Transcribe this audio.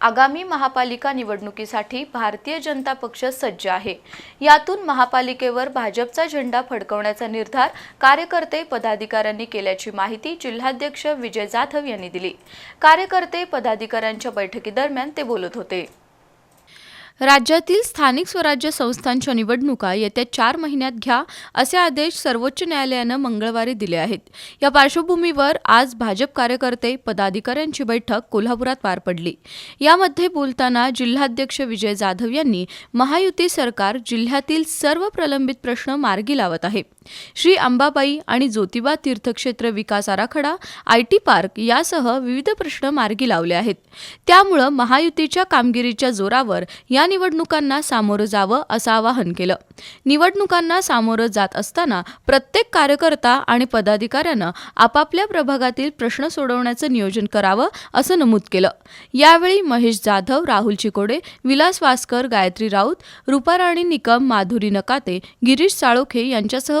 आगामी महापालिका निवडणुकीसाठी भारतीय जनता पक्ष सज्ज आहे. यातून महापालिकेवर भाजपचा झेंडा फडकवण्याचा निर्धार कार्यकर्ते पदाधिकाऱ्यांनी केल्याची माहिती जिल्हाध्यक्ष विजय जाधव यांनी दिली. कार्यकर्ते पदाधिकाऱ्यांच्या बैठकीदरम्यान ते बोलत होते. राज्यातील स्थानिक स्वराज्य संस्थांच्या निवडणुका येत्या चार महिन्यात घ्या असे आदेश सर्वोच्च न्यायालयानं मंगळवारी दिले आहेत. या पार्श्वभूमीवर आज भाजप कार्यकर्ते पदाधिकाऱ्यांची बैठक कोल्हापुरात पार पडली. यामध्ये बोलताना जिल्हाध्यक्ष विजय जाधव यांनी महायुती सरकार जिल्ह्यातील सर्व प्रलंबित प्रश्न मार्गी लावत आहे. श्री अंबाबाई आणि ज्योतिबा तीर्थक्षेत्र विकास आराखडा आय टी पार्क यासह विविध प्रश्न मार्गी लावले आहेत. त्यामुळं महायुतीच्या कामगिरीच्या जोरावर या निवडणुकांना सामोरं जावं असं आवाहन केलं. निवडणुकांना सामोरं जात असताना प्रत्येक कार्यकर्ता आणि पदाधिकाऱ्यानं आपापल्या प्रभागातील प्रश्न सोडवण्याचं नियोजन करावं असं नमूद केलं. यावेळी महेश जाधव राहुल चिकोडे विलास वासकर गायत्री राऊत रुपाराणी निकम माधुरी नकाते गिरीश साळोखे यांच्यासह